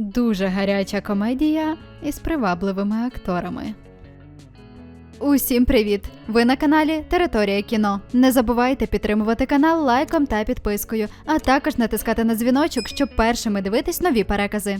Дуже гаряча комедія із привабливими акторами. Усім привіт! Ви на каналі Територія кіно. Не забувайте підтримувати канал лайком та підпискою, а також натискати на дзвіночок, щоб першими дивитись нові перекази.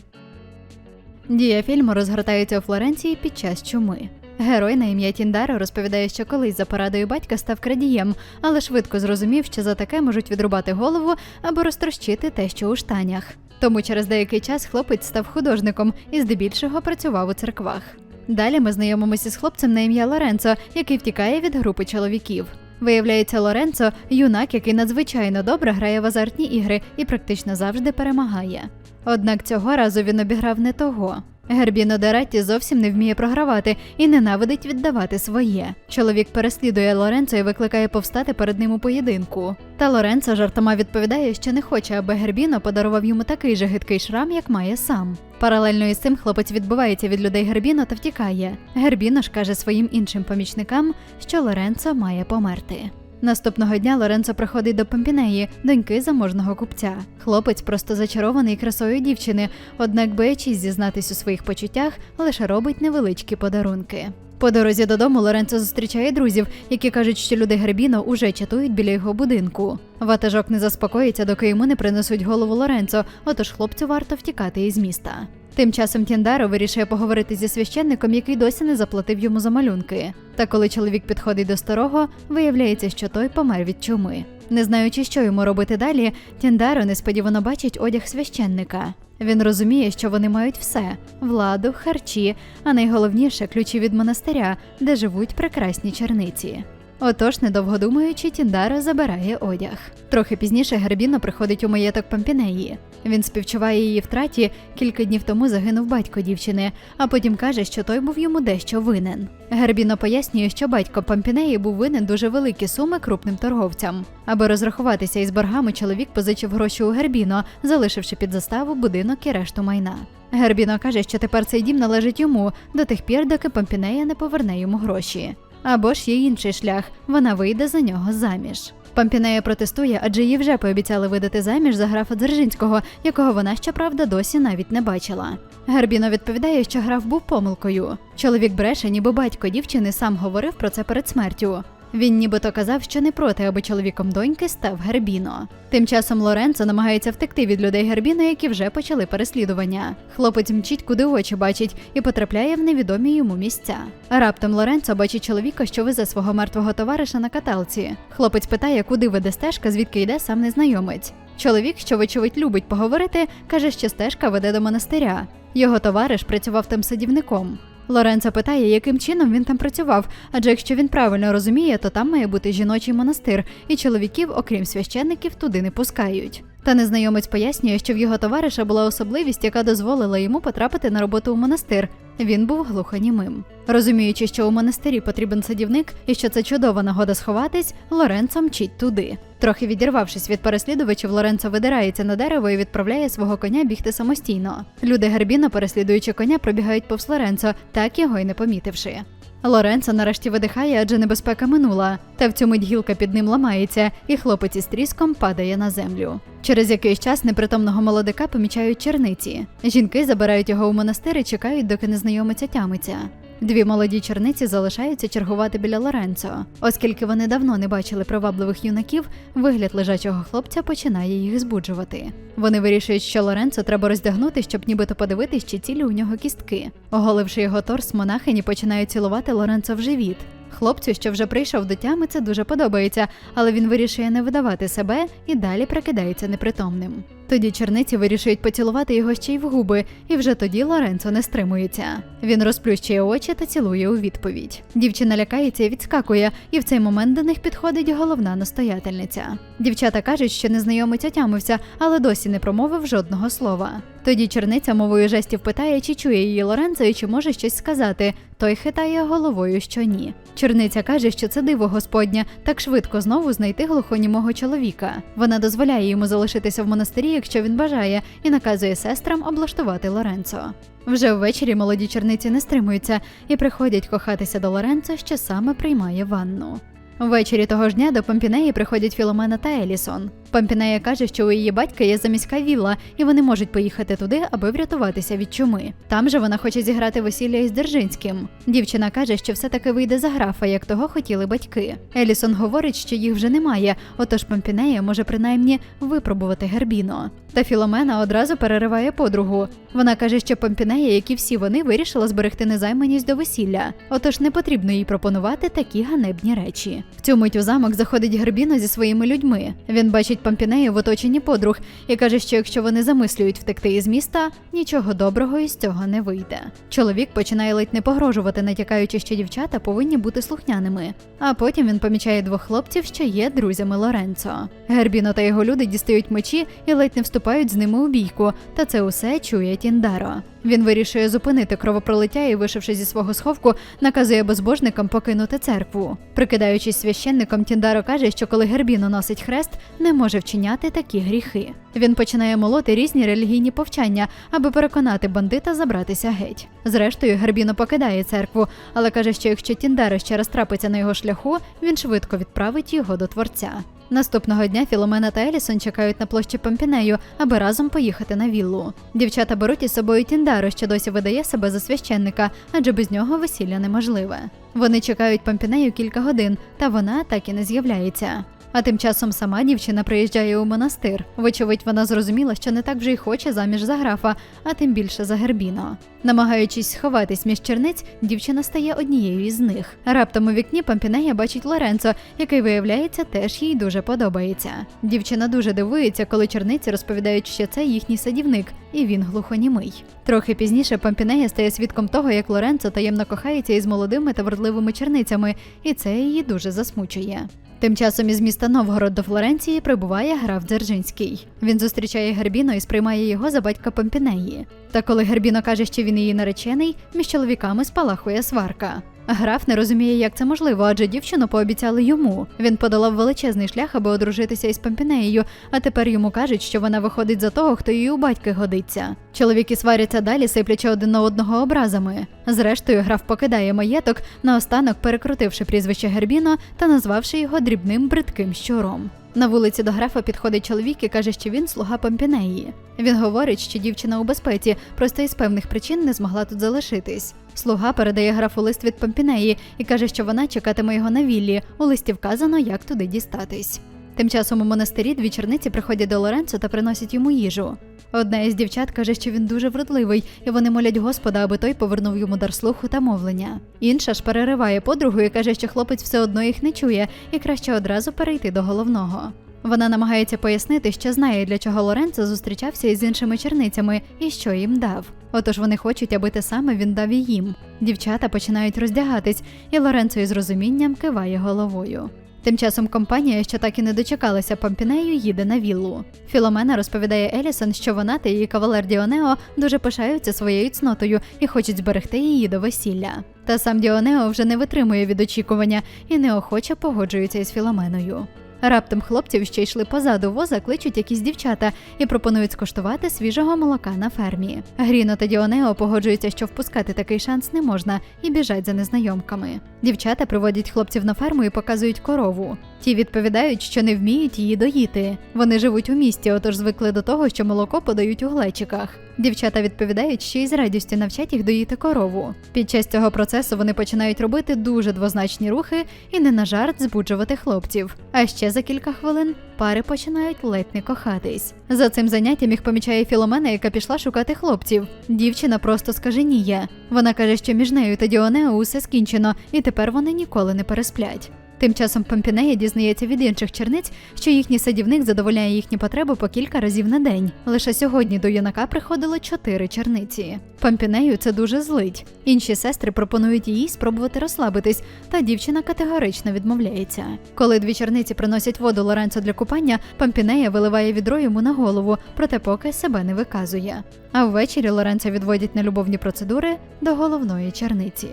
Дія фільму розгортається у Флоренції під час чуми. Герой на ім'я Тіндаро розповідає, що колись за порадою батька став крадієм, але швидко зрозумів, що за таке можуть відрубати голову або розтрощити те, що у штанях. Тому через деякий час хлопець став художником і здебільшого працював у церквах. Далі ми знайомимося з хлопцем на ім'я Лоренцо, який втікає від групи чоловіків. Виявляється, Лоренцо юнак, який надзвичайно добре грає в азартні ігри і практично завжди перемагає. Однак цього разу він обіграв не того. Гербіно Деретті зовсім не вміє програвати і ненавидить віддавати своє. Чоловік переслідує Лоренцо і викликає повстати перед ним у поєдинку. Та Лоренцо жартома відповідає, що не хоче, аби Гербіно подарував йому такий же гидкий шрам, як має сам. Паралельно із цим хлопець відбивається від людей Гербіно та втікає. Гербіно ж каже своїм іншим помічникам, що Лоренцо має померти. Наступного дня Лоренцо приходить до Помпінеї, доньки заможного купця. Хлопець просто зачарований красою дівчини, однак боячись зізнатись у своїх почуттях, лише робить невеличкі подарунки. По дорозі додому Лоренцо зустрічає друзів, які кажуть, що люди Гербіно уже чатують біля його будинку. Ватажок не заспокоїться, доки йому не принесуть голову Лоренцо, отож хлопцю варто втікати із міста. Тим часом Тіндаро вирішує поговорити зі священником, який досі не заплатив йому за малюнки. Та коли чоловік підходить до старого, виявляється, що той помер від чуми. Не знаючи, що йому робити далі, Тіндаро несподівано бачить одяг священника. Він розуміє, що вони мають все: владу, харчі, а найголовніше ключі від монастиря, де живуть прекрасні черниці. Отож, недовго думаючи, Тіндаро забирає одяг. Трохи пізніше Гербіно приходить у маєток Помпінеї. Він співчуває її втраті, кілька днів тому загинув батько дівчини, а потім каже, що той був йому дещо винен. Гербіно пояснює, що батько Помпінеї був винен дуже великі суми крупним торговцям. Аби розрахуватися із боргами, чоловік позичив гроші у Гербіно, залишивши під заставу будинок і решту майна. Гербіно каже, що тепер цей дім належить йому до тих пір, доки Помпінея не поверне йому гроші. Або ж є інший шлях вона вийде за нього заміж. Пампінея протестує, адже їй вже пообіцяли видати заміж за графа Дзержинського, якого вона щоправда досі навіть не бачила. Гербіно відповідає, що граф був помилкою. Чоловік бреше, ніби батько дівчини сам говорив про це перед смертю. Він нібито казав, що не проти, аби чоловіком доньки став Гербіно. Тим часом Лоренцо намагається втекти від людей Гербіно, які вже почали переслідування. Хлопець мчить, куди очі бачить, і потрапляє в невідомі йому місця. Раптом Лоренцо бачить чоловіка, що везе свого мертвого товариша на каталці. Хлопець питає, куди веде стежка, звідки йде сам незнайомець. Чоловік, що вочевидь любить поговорити, каже, що стежка веде до монастиря. Його товариш працював там садівником. Лоренцо питає, яким чином він там працював, адже якщо він правильно розуміє, то там має бути жіночий монастир, і чоловіків, окрім священників, туди не пускають. Та незнайомець пояснює, що в його товариша була особливість, яка дозволила йому потрапити на роботу у монастир. Він був глухонімим. Розуміючи, що у монастирі потрібен садівник і що це чудова нагода сховатись, Лоренцо мчить туди. Трохи відірвавшись від переслідувачів, Лоренцо видирається на дерево і відправляє свого коня бігти самостійно. Люди Гербіно, переслідуючи коня, пробігають повз Лоренцо, так його й не помітивши. Лоренцо нарешті видихає, адже небезпека минула. Та в цю мить гілка під ним ламається, і хлопець із тріском падає на землю. Через якийсь час непритомного молодика помічають черниці. Жінки забирають його у монастир і чекають, доки незнайомиця тямиться. Дві молоді черниці залишаються чергувати біля Лоренцо. Оскільки вони давно не бачили привабливих юнаків, вигляд лежачого хлопця починає їх збуджувати. Вони вирішують, що Лоренцо треба роздягнути, щоб нібито подивитись, чи цілі у нього кістки. Оголивши його торс, монахині починають цілувати Лоренцо в живіт. Хлопцю, що вже прийшов до тями, це дуже подобається, але він вирішує не видавати себе і далі прикидається непритомним. Тоді черниці вирішують поцілувати його ще й в губи, і вже тоді Лоренцо не стримується. Він розплющує очі та цілує у відповідь. Дівчина лякається і відскакує, і в цей момент до них підходить головна настоятельниця. Дівчата кажуть, що незнайомець отямився, але досі не промовив жодного слова. Тоді черниця мовою жестів питає, чи чує її Лоренцо і чи може щось сказати. Той хитає головою, що ні. Черниця каже, що це диво Господня так швидко знову знайти глухонімого чоловіка. Вона дозволяє йому залишитися в монастирі, якщо він бажає, і наказує сестрам облаштувати Лоренцо. Вже ввечері молоді черниці не стримуються і приходять кохатися до Лоренцо, що саме приймає ванну. Ввечері того ж дня до Помпінеї приходять Філомена та Елісон. Пампінея каже, що у її батька є заміська вілла, і вони можуть поїхати туди, аби врятуватися від чуми. Там же вона хоче зіграти весілля із Держинським. Дівчина каже, що все таки вийде за графа, як того хотіли батьки. Елісон говорить, що їх вже немає, отож Пампінея може принаймні випробувати Гербіно. Та Філомена одразу перериває подругу. Вона каже, що Помпінея, як і всі вони, вирішила зберегти незайманість до весілля. Отож не потрібно їй пропонувати такі ганебні речі. В цю мить у замок заходить Гербіно зі своїми людьми. Він бачить Помпінею в оточенні подруг і каже, що якщо вони замислюють втекти із міста, нічого доброго із цього не вийде. Чоловік починає ледь не погрожувати, натякаючи, що дівчата повинні бути слухняними. А потім він помічає двох хлопців, що є друзями Лоренцо. Гербіно та його люди дістають мечі і ледь не вступають з ними у бійку, та це усе чує Тіндаро. Він вирішує зупинити кровопролиття і, вишивши зі свого сховку, наказує безбожникам покинути церкву. Прикидаючись священником, Тіндаро каже, що коли Гербіно носить хрест, не може вчиняти такі гріхи. Він починає молоти різні релігійні повчання, аби переконати бандита забратися геть. Зрештою, Гербіно покидає церкву, але каже, що якщо Тіндаро ще раз трапиться на його шляху, він швидко відправить його до творця. Наступного дня Філомена та Елісон чекають на площі Помпінею, аби разом поїхати на віллу. Дівчата беруть із собою Тіндаро, що досі видає себе за священника, адже без нього весілля неможливе. Вони чекають Помпінею кілька годин, та вона так і не з'являється. А тим часом сама дівчина приїжджає у монастир. Вочевидь, вона зрозуміла, що не так вже й хоче заміж за графа, а тим більше за Гербіно. Намагаючись сховатись між черниць, дівчина стає однією із них. Раптом у вікні Пампінея бачить Лоренцо, який виявляється, теж їй дуже подобається. Дівчина дуже дивується, коли черниці розповідають, що це їхній садівник, і він глухонімий. Трохи пізніше Пампінея стає свідком того, як Лоренцо таємно кохається із молодими та вродливими черницями, і це її дуже засмучує. Тим часом із міста Новгород до Флоренції прибуває граф Дзержинський. Він зустрічає Гербіно і сприймає його за батька Помпінеї. Та коли Гербіно каже, що він її наречений, між чоловіками спалахує сварка. Граф не розуміє, як це можливо, адже дівчину пообіцяли йому. Він подолав величезний шлях, аби одружитися із Помпінеєю, а тепер йому кажуть, що вона виходить за того, хто її у батьки годиться. Чоловіки сваряться далі, сиплячи один на одного образами. Зрештою, граф покидає маєток, наостанок перекрутивши прізвище Гербіно та назвавши його дрібним бридким щуром. На вулиці до графа підходить чоловік і каже, що він слуга Помпінеї. Він говорить, що дівчина у безпеці, просто із певних причин не змогла тут залишитись. Слуга передає графу лист від Помпінеї і каже, що вона чекатиме його на віллі. У листі вказано, як туди дістатись. Тим часом у монастирі дві черниці приходять до Лоренцо та приносять йому їжу. Одна із дівчат каже, що він дуже вродливий, і вони молять Господа, аби той повернув йому дар слуху та мовлення. Інша ж перериває подругу і каже, що хлопець все одно їх не чує, і краще одразу перейти до головного. Вона намагається пояснити, що знає, для чого Лоренцо зустрічався із іншими черницями і що їм дав. Отож вони хочуть, аби те саме він дав і їм. Дівчата починають роздягатись, і Лоренцо із розумінням киває головою. Тим часом компанія, що так і не дочекалася Помпінею, їде на віллу. Філомена розповідає Елісон, що вона та її кавалер Діонео дуже пишаються своєю цнотою і хочуть зберегти її до весілля. Та сам Діонео вже не витримує від очікування і неохоче погоджується із Філоменою. Раптом хлопців, що йшли позаду воза, кличуть якісь дівчата і пропонують скуштувати свіжого молока на фермі. Гріно та Діонео погоджуються, що впускати такий шанс не можна, і біжать за незнайомками. Дівчата приводять хлопців на ферму і показують корову. Ті відповідають, що не вміють її доїти. Вони живуть у місті, отож звикли до того, що молоко подають у глечиках. Дівчата відповідають, що із радістю навчать їх доїти корову. Під час цього процесу вони починають робити дуже двозначні рухи і не на жарт збуджувати хлопців. А ще за кілька хвилин пари починають ледь не кохатись. За цим заняттям їх помічає Філомена, яка пішла шукати хлопців. Дівчина просто скаженіє. Вона каже, що між нею та Діонео усе скінчено, і тепер вони ніколи не пересплять. Тим часом Помпінея дізнається від інших черниць, що їхній садівник задовольняє їхні потреби по кілька разів на день. Лише сьогодні до юнака приходило чотири черниці. Помпінею це дуже злить. Інші сестри пропонують їй спробувати розслабитись, та дівчина категорично відмовляється. Коли дві черниці приносять воду Лоренцо для купання, Помпінея виливає відро йому на голову, проте поки себе не виказує. А ввечері Лоренцо відводять на любовні процедури до головної черниці.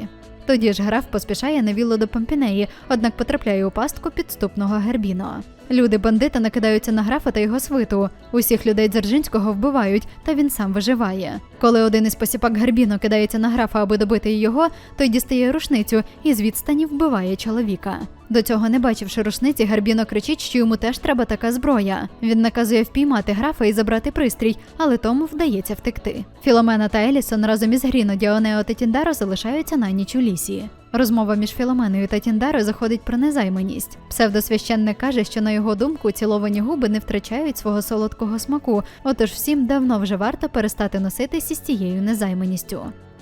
Тоді ж граф поспішає на віллу до Помпінеї, однак потрапляє у пастку підступного Гербіно. Люди бандита накидаються на графа та його свиту. Усіх людей Дзержинського вбивають, та він сам виживає. Коли один із посіпак Гарбіно кидається на графа, аби добити його, той дістає рушницю і з відстані вбиває чоловіка. До цього, не бачивши рушниці, Гарбіно кричить, що йому теж треба така зброя. Він наказує впіймати графа і забрати пристрій, але тому вдається втекти. Філомена та Елісон разом із Гріно, Діонео та Тіндаро залишаються на ніч у лісі. Розмова між Філоменою та Тіндаро заходить про незайманість. Псевдосвященник каже, що на його думку ціловані губи не втрачають свого солодкого смаку, отож всім давно вже варто перестати носитися з цією незайманістю.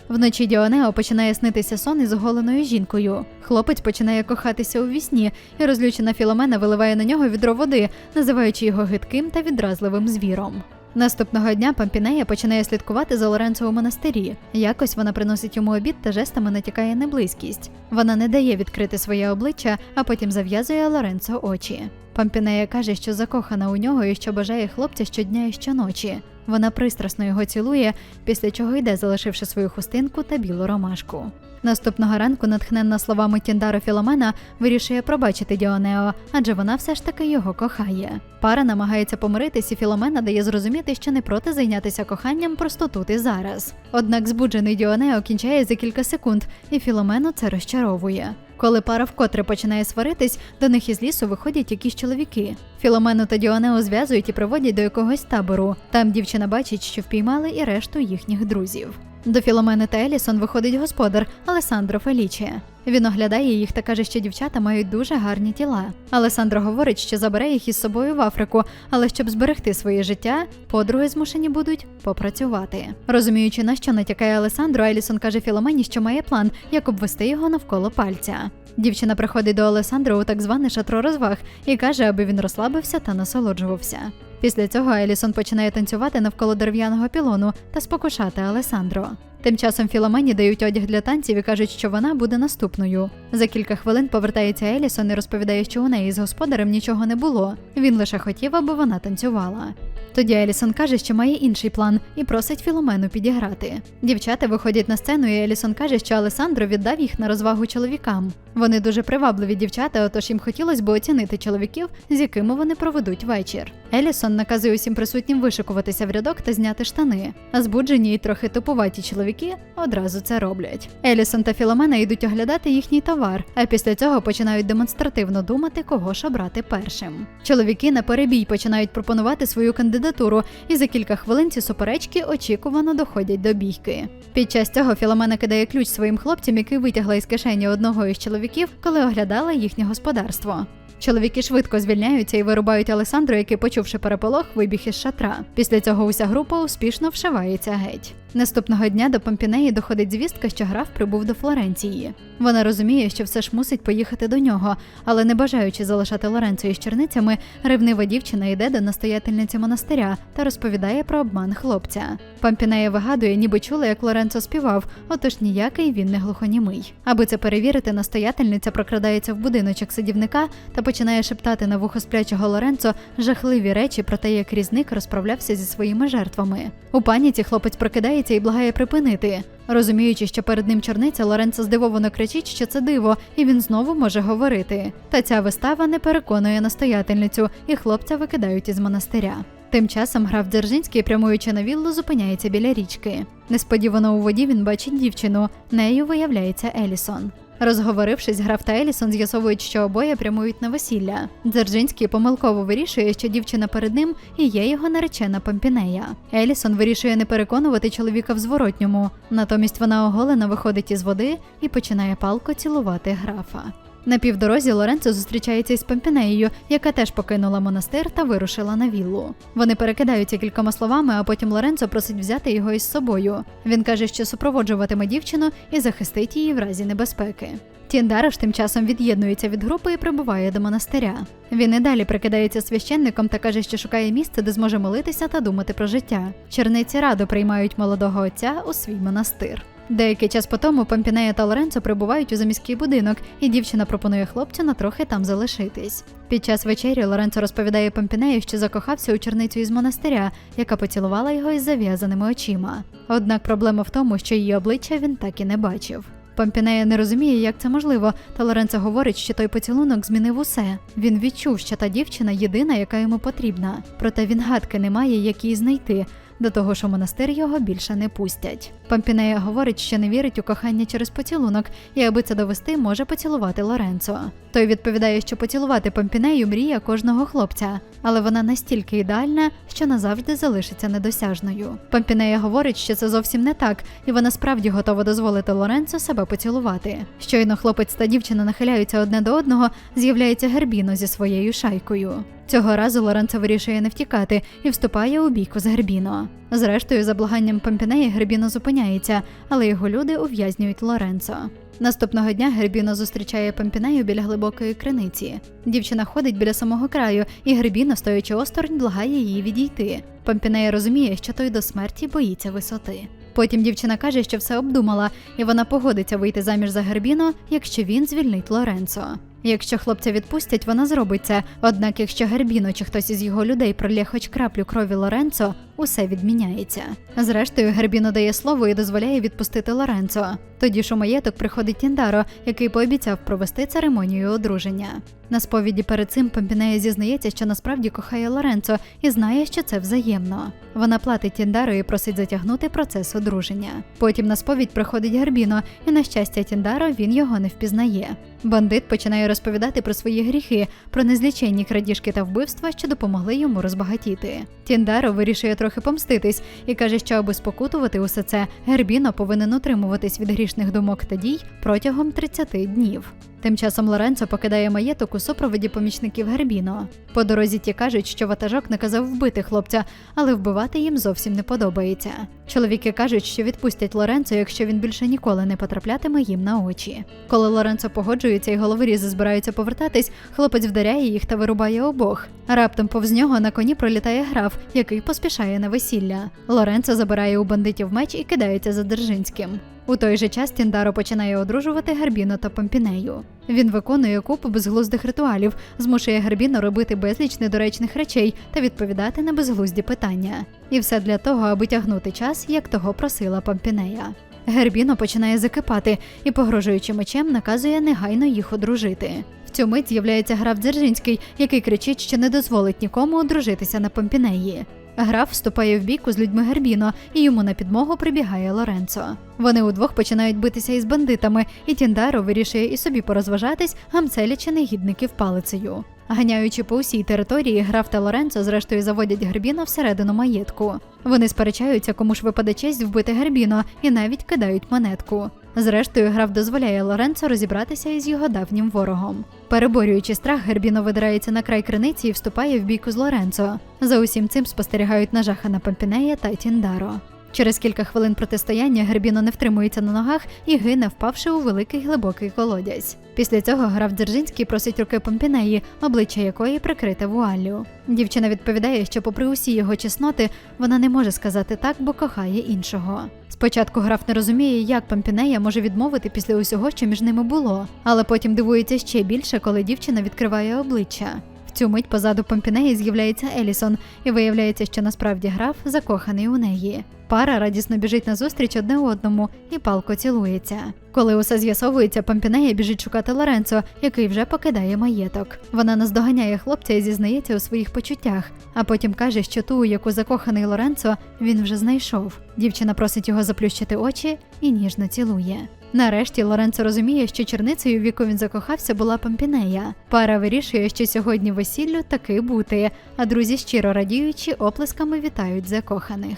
Вночі Діонео починає снитися сон із оголеною жінкою. Хлопець починає кохатися у вісні, і розлючена Філомена виливає на нього відро води, називаючи його гидким та відразливим звіром. Наступного дня Пампінея починає слідкувати за Лоренцо у монастирі. Якось вона приносить йому обід та жестами натякає на близькість. Вона не дає відкрити своє обличчя, а потім зав'язує Лоренцо очі. Пампінея каже, що закохана у нього і що бажає хлопця щодня і щоночі. Вона пристрасно його цілує, після чого йде, залишивши свою хустинку та білу ромашку. Наступного ранку, натхненна словами Тіндаро Філомена, вирішує пробачити Діонео, адже вона все ж таки його кохає. Пара намагається помиритись, і Філомена дає зрозуміти, що не проти зайнятися коханням просто тут і зараз. Однак збуджений Діонео кінчає за кілька секунд, і Філомену це розчаровує. Коли пара вкотре починає сваритись, до них із лісу виходять якісь чоловіки. Філомену та Діонео зв'язують і приводять до якогось табору. Там дівчина бачить, що впіймали і решту їхніх друзів. До Філомени та Елісон виходить господар Алесандро Феліче. Він оглядає їх та каже, що дівчата мають дуже гарні тіла. Алесандро говорить, що забере їх із собою в Африку, але щоб зберегти своє життя, подруги змушені будуть попрацювати. Розуміючи, на що натякає Алесандро, Елісон каже Філомені, що має план, як обвести його навколо пальця. Дівчина приходить до Алесандро у так зване шатро розваг і каже, аби він розслабився та насолоджувався. Після цього Елісон починає танцювати навколо дерев'яного пілону та спокушати Алесандро. Тим часом Філомені дають одяг для танців і кажуть, що вона буде наступною. За кілька хвилин повертається Елісон і розповідає, що у неї з господарем нічого не було. Він лише хотів, аби вона танцювала. Тоді Елісон каже, що має інший план і просить Філомену підіграти. Дівчата виходять на сцену, і Елісон каже, що Алесандро віддав їх на розвагу чоловікам. Вони дуже привабливі дівчата, отож їм хотілося б оцінити чоловіків, з якими вони проведуть вечір. Елісон наказує усім присутнім вишикуватися в рядок та зняти штани. А збуджені й трохи тупуваті чоловіки одразу це роблять. Елісон та Філомена йдуть оглядати їхній товар, а після цього починають демонстративно думати, кого ж обрати першим. Чоловіки на перебій починають пропонувати свою кандидатуру, і за кілька хвилин ці суперечки очікувано доходять до бійки. Під час цього Філомена кидає ключ своїм хлопцям, який витягла із кишені одного із чоловіків, коли оглядала їхнє господарство. Чоловіки швидко звільняються і вирубають Алесандру, який, почувши переполох, вибіг із шатра. Після цього уся група успішно вшивається геть. Наступного дня до Помпінеї доходить звістка, що граф прибув до Флоренції. Вона розуміє, що все ж мусить поїхати до нього, але не бажаючи залишати Лоренцо із черницями, ревнива дівчина йде до настоятельниці монастиря та розповідає про обман хлопця. Помпінея вигадує, ніби чула, як Лоренцо співав, отож ніякий він не глухонімий. Аби це перевірити, настоятельниця прокрадається в будиночок садівника та починає шептати на вухо сплячого Лоренцо жахливі речі про те, як різник розправлявся зі своїми жертвами. У паніці хлопець прокидається і благає припинити. Розуміючи, що перед ним чорниця, Лоренцо здивовано кричить, що це диво, і він знову може говорити. Та ця вистава не переконує настоятельницю, і хлопця викидають із монастиря. Тим часом граф Дзержинський, прямуючи на віллу, зупиняється біля річки. Несподівано у воді він бачить дівчину. Нею виявляється Елісон. Розговорившись, граф та Елісон з'ясовують, що обоє прямують на весілля. Дзержинський помилково вирішує, що дівчина перед ним і є його наречена Помпінея. Елісон вирішує не переконувати чоловіка в зворотньому. Натомість вона оголена виходить із води і починає палко цілувати графа. На півдорозі Лоренцо зустрічається із Помпінеєю, яка теж покинула монастир та вирушила на віллу. Вони перекидаються кількома словами, а потім Лоренцо просить взяти його із собою. Він каже, що супроводжуватиме дівчину і захистить її в разі небезпеки. Тіндараш тим часом від'єднується від групи і прибуває до монастиря. Він і далі прикидається священником та каже, що шукає місце, де зможе молитися та думати про життя. Черниці радо приймають молодого отця у свій монастир. Деякий час по тому Помпінея та Лоренцо прибувають у заміський будинок, і дівчина пропонує хлопцю на трохи там залишитись. Під час вечері Лоренцо розповідає Помпінею, що закохався у черницю із монастиря, яка поцілувала його із зав'язаними очима. Однак проблема в тому, що її обличчя він так і не бачив. Помпінея не розуміє, як це можливо, та Лоренцо говорить, що той поцілунок змінив усе. Він відчув, що та дівчина єдина, яка йому потрібна. Проте він гадки не має, як її знайти. До того у монастир його більше не пустять. Помпінея говорить, що не вірить у кохання через поцілунок, і аби це довести, може поцілувати Лоренцо. Той відповідає, що поцілувати Помпінею мрія кожного хлопця, але вона настільки ідеальна, що назавжди залишиться недосяжною. Помпінея говорить, що це зовсім не так, і вона справді готова дозволити Лоренцо себе поцілувати. Щойно хлопець та дівчина нахиляються одне до одного, з'являється Гербіно зі своєю шайкою. Цього разу Лоренцо вирішує не втікати і вступає у бійку з Гербіно. Зрештою, за благанням Помпінеї Гербіно зупиняється, але його люди ув'язнюють Лоренцо. Наступного дня Гербіно зустрічає Помпінею біля глибокої криниці. Дівчина ходить біля самого краю, і Гербіно, стоячи осторонь, благає її відійти. Помпінея розуміє, що той до смерті боїться висоти. Потім дівчина каже, що все обдумала, і вона погодиться вийти заміж за Гербіно, якщо він звільнить Лоренцо. Якщо хлопця відпустять, вона зробить це. Однак, якщо Гербіно чи хтось із його людей пролє хоч краплю крові Лоренцо, усе відміняється. Зрештою, Гербіно дає слово і дозволяє відпустити Лоренцо. Тоді ж у маєток приходить Тіндаро, який пообіцяв провести церемонію одруження. На сповіді перед цим Помпінея зізнається, що насправді кохає Лоренцо і знає, що це взаємно. Вона платить Тіндаро і просить затягнути процес одруження. Потім на сповідь приходить Гербіно, і на щастя Тіндаро він його не впізнає. Бандит починає розповідати про свої гріхи, про незліченні крадіжки та вбивства, що допомогли йому розбагатіти. Тіндаро вирішує трохи помститись і каже, що аби спокутувати усе це, Гербіно повинен утримуватись від грішних думок та дій протягом 30 днів. Тим часом Лоренцо покидає маєток у супроводі помічників Гербіно. По дорозі ті кажуть, що ватажок наказав вбити хлопця, але вбивати їм зовсім не подобається. Чоловіки кажуть, що відпустять Лоренцо, якщо він більше ніколи не потраплятиме їм на очі. Коли Лоренцо погоджується і головорізи збираються повертатись, хлопець вдаряє їх та вирубає обох. Раптом повз нього на коні пролітає граф, який поспішає на весілля. Лоренцо забирає у бандитів меч і кидається за Держинським. У той же час Тіндаро починає одружувати Гербіно та Помпінею. Він виконує купу безглуздих ритуалів, змушує Гербіно робити безліч недоречних речей та відповідати на безглузді питання. І все для того, аби тягнути час, як того просила Помпінея. Гербіно починає закипати і, погрожуючи мечем, наказує негайно їх одружити. В цю мить з'являється граф Дзержинський, який кричить, що не дозволить нікому одружитися на Помпінеї. Граф вступає в бійку з людьми Гербіно, і йому на підмогу прибігає Лоренцо. Вони удвох починають битися із бандитами, і Тіндаро вирішує і собі порозважатись, гамцелячи негідників палицею. Ганяючи по усій території, граф та Лоренцо зрештою заводять Гербіно всередину маєтку. Вони сперечаються, кому ж випаде честь вбити Гербіно, і навіть кидають монетку. Зрештою, граф дозволяє Лоренцо розібратися із його давнім ворогом. Переборюючи страх, Гербіно видирається на край криниці і вступає в бійку з Лоренцо. За усім цим спостерігають нажахана Помпінея та Тіндаро. Через кілька хвилин протистояння Гербіно не втримується на ногах і гине, впавши у великий глибокий колодязь. Після цього граф Дзержинський просить руки Помпінеї, обличчя якої прикрите вуаллю. Дівчина відповідає, що, попри усі його чесноти, вона не може сказати так, бо кохає іншого. Спочатку граф не розуміє, як Пампінея може відмовити після усього, що між ними було, але потім дивується ще більше, коли дівчина відкриває обличчя. В цю мить позаду Помпінеї з'являється Елісон, і виявляється, що насправді граф закоханий у неї. Пара радісно біжить назустріч одне одному і палко цілується. Коли усе з'ясовується, Помпінея біжить шукати Лоренцо, який вже покидає маєток. Вона наздоганяє хлопця і зізнається у своїх почуттях, а потім каже, що ту, яку закоханий Лоренцо, він вже знайшов. Дівчина просить його заплющити очі і ніжно цілує. Нарешті Лоренцо розуміє, що черницею, в яку він закохався, була Помпінея. Пара вирішує, що сьогодні весіллю таки бути, а друзі, щиро радіючи, оплесками вітають закоханих.